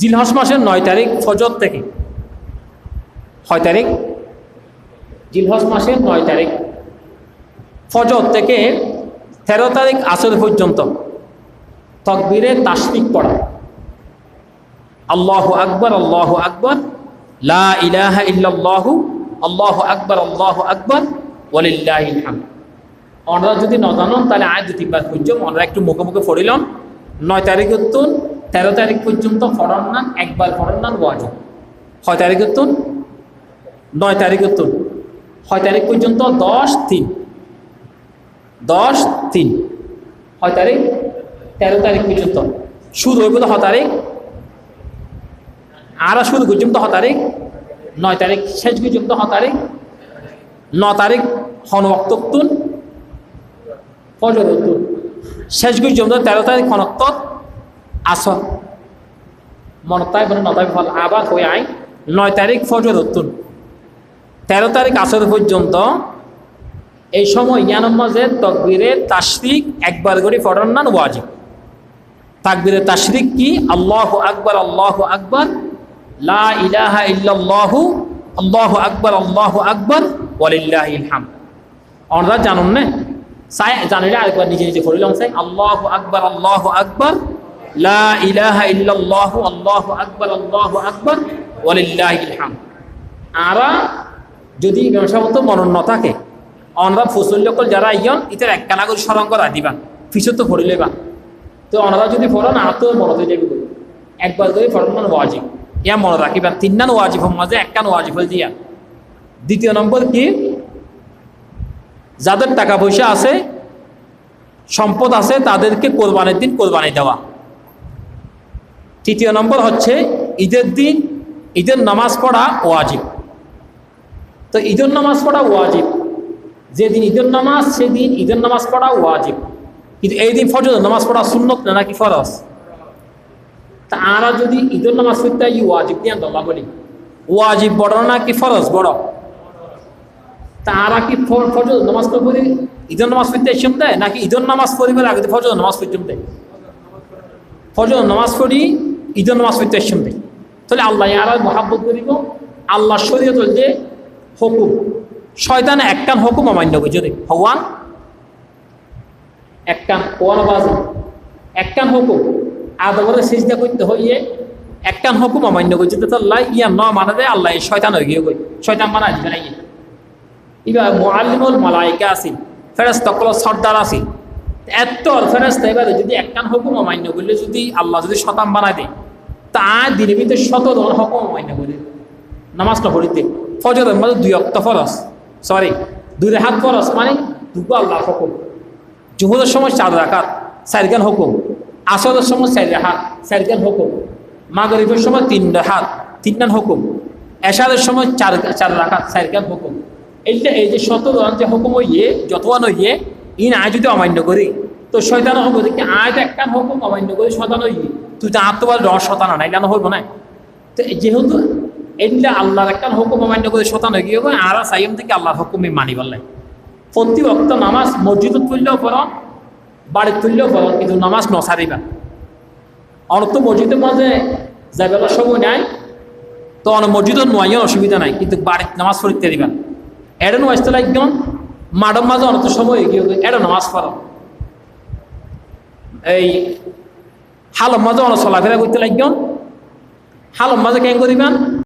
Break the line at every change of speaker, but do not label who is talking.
জিলহস মাসের নয় তারিখ ফজর থেকে। ছয় তারিখ? জিলহস মাসের নয় তারিখ ফজর থেকে তেরো তারিখ আসর পর্যন্ত তকবীরে তাসবিক পড়া। আল্লাহ আকবর আল্লাহ আকবর, লা ইলাহা ইল্লাল্লাহু, আল্লাহ আকবর আল্লাহ আকবর ওয়ালিল্লাহিল হামদ আমরা যদি ন জানন তাহলে আয় দু তিনবার পর্যন্ত আমরা একটু মুখে মুখে পড়িলাম নয় তারিখ উত্তুন তেরো তারিখ পর্যন্ত ফরান নান একবার ফরান নান ওয়াজিব ছয় তারিখ উত্তুন নয় তারিখ উত্তুন ছয় তারিখ পর্যন্ত দশ তিন। দশ তিন। ছয় তারিখ? তেরো তারিখ পর্যন্ত। শুরু হইব তো ছ তারিখ। আর শুরু পর্যন্ত ছ তারিখ। নয় তারিখ শেষ পর্যন্ত ছ তারিখ। ন তারিখ হন অক্তন ফজর উত্তর শেষ পর্যন্ত তেরো তারিখ হনক্ত আসর মনতায় বলে ন তারিখ ফল আবার হয়ে আই নয় তারিখ ফজর উত্তর। তেরো তারিখ আসর পর্যন্ত এই সময় ইয়ানম্মাজের তকবীরের তাশরিক একবার করে পড়ান না ওয়াজিব। তাকবীরের তাশরিক কি? আল্লাহ আকবর আল্লাহ আকবর, লা ইলাহা ইল্লাল্লাহু, আল্লাহু আকবর আল্লাহু আকবর ওয়ালিল্লাহিল হাম আমরা জানুন না? সাই জানিলে আরেকবার নিজে নিজে পড়িলাম সাই। আল্লাহু আকবর আল্লাহু আকবর লা ইলাহা ইল্লাল্লাহু, আল্লাহু আকবর আল্লাহু আকবর, ওয়ালিল্লাহিল হাম আরা যদি ব্যবসামতো মনন থাকে অনরা ফসল যখন যারা ইয়ন ইতার এক কানা করে করা দিবা, ফিসত তো পড়িলে বা তো অনরা যদি পড়ন আর তো মনে হয়ে যাবে একবার করে পড়ন মানে ওয়াজিব। ইয়া মনে রাখিবা তিন নান ওয়াজিব মাঝে এক কান ওয়াজিব হল দিয়া। দ্বিতীয় নম্বর কি? যাদের টাকা পয়সা আছে, সম্পদ আছে, তাদেরকে কোরবানির দিন কোরবানি দেওয়া। তৃতীয় নম্বর হচ্ছে ঈদের দিন, ঈদের নামাজ পড়া ওয়াজিব। তো ঈদের নামাজ পড়া ওয়াজিব। যেদিন ঈদের নামাজ, সেদিন ঈদের নামাজ পড়া ওয়াজিব। কিন্তু এই দিন ফজর নামাজ পড়া সুন্নত না, নাকি ফরজ? তা আরা যদি ঈদের নামাজ পড়তে ই ওয়াজিব দিয়ে দল্লা বলি। ওয়াজিব বড় না কি ফরজ? বড়। তা আরা কি ফজর নামাজ পড়ে ঈদের নামাজ পড়তে এসম দেয় নাকি ঈদের নামাজ পড়িবার আগে ফজর নামাজ পড়তে দেয় ফজর নামাজ পড়ি ঈদের নামাজ পড়তে দেয় তাহলে আল্লাহ আরা মহাব্বত করিব আল্লাহ শরীয়ত যে হুকুম। শয়তানে একটান হুকুম অমান্য করে যদি ভগবান একটান কোয়ার বাজে একটান হুকুম। আদবরে সিজদা করতে হইয়ে একটান হুকুম অমান্য করে যদি আল্লাহ ইয়া ন মানা দেয় আল্লাহ শয়তান হয়ে গিয়ে কই শয়তান মানা দিবে না ইয়ে। এবার মোয়াল্লিমুল মালাইকা আছি ফেরেস্ত কল সর্দার আছি। এত ফেরেস্ত এবারে যদি একটান হুকুম অমান্য করলে যদি আল্লাহ যদি শতান বানায় দেয় তা দিনের ভিতরে শত ধরনের হুকুম অমান্য করে নামাজটা পড়িতে। ফজরের মধ্যে দুই অক্ত ফরস সরি দুই হাত ফরস মানে দুটো আল্লাহ হুকুম। জুহুরের সময় চার রাখাত চারগান হুকুম। আসরের সময় চার হাত চারগান হুকুম। মাগরিবের সময় তিন হাত তিনটান হুকুম। এশারের সময় চার চার রাখাত চারগান হুকুম। এইটা এই যে শত ধরনের যে হুকুম হইয়ে যতওয়ান হইয়ে ইন আয় যদি অমান্য করি। তো শয়তান হব দেখি আয় একখান হুকুম অমান্য করি শতান হইয়ে? তুই তো আত্মবার রস না এটা হইব না। তো যেহেতু এটা আল্লাহর একটা হুকুম অমান্য করে শতান গিয়ে আর সাইম থেকে আল্লাহর হুকুমে মানি বললাই প্রতি ভক্ত নামাজ মসজিদত তুললেও পড়ন বাড়ির তুললেও পড়ন, কিন্তু নামাজ নসারিবা অনেক তো মসজিদের মাঝে যাইবেলার সময় নাই তো অনেক মসজিদত নোয়াইও অসুবিধা নাই, কিন্তু বাড়ির নামাজ পড়তে দিবা। এর নোয়াইতে লাগবেন মাডম মাঝে অনেক তো সময় এগিয়ে এর নামাজ পড়ো। এই হালম মাঝে অনেক চলাফেরা করতে লাগবেন? হালম মাঝে কেন করিবেন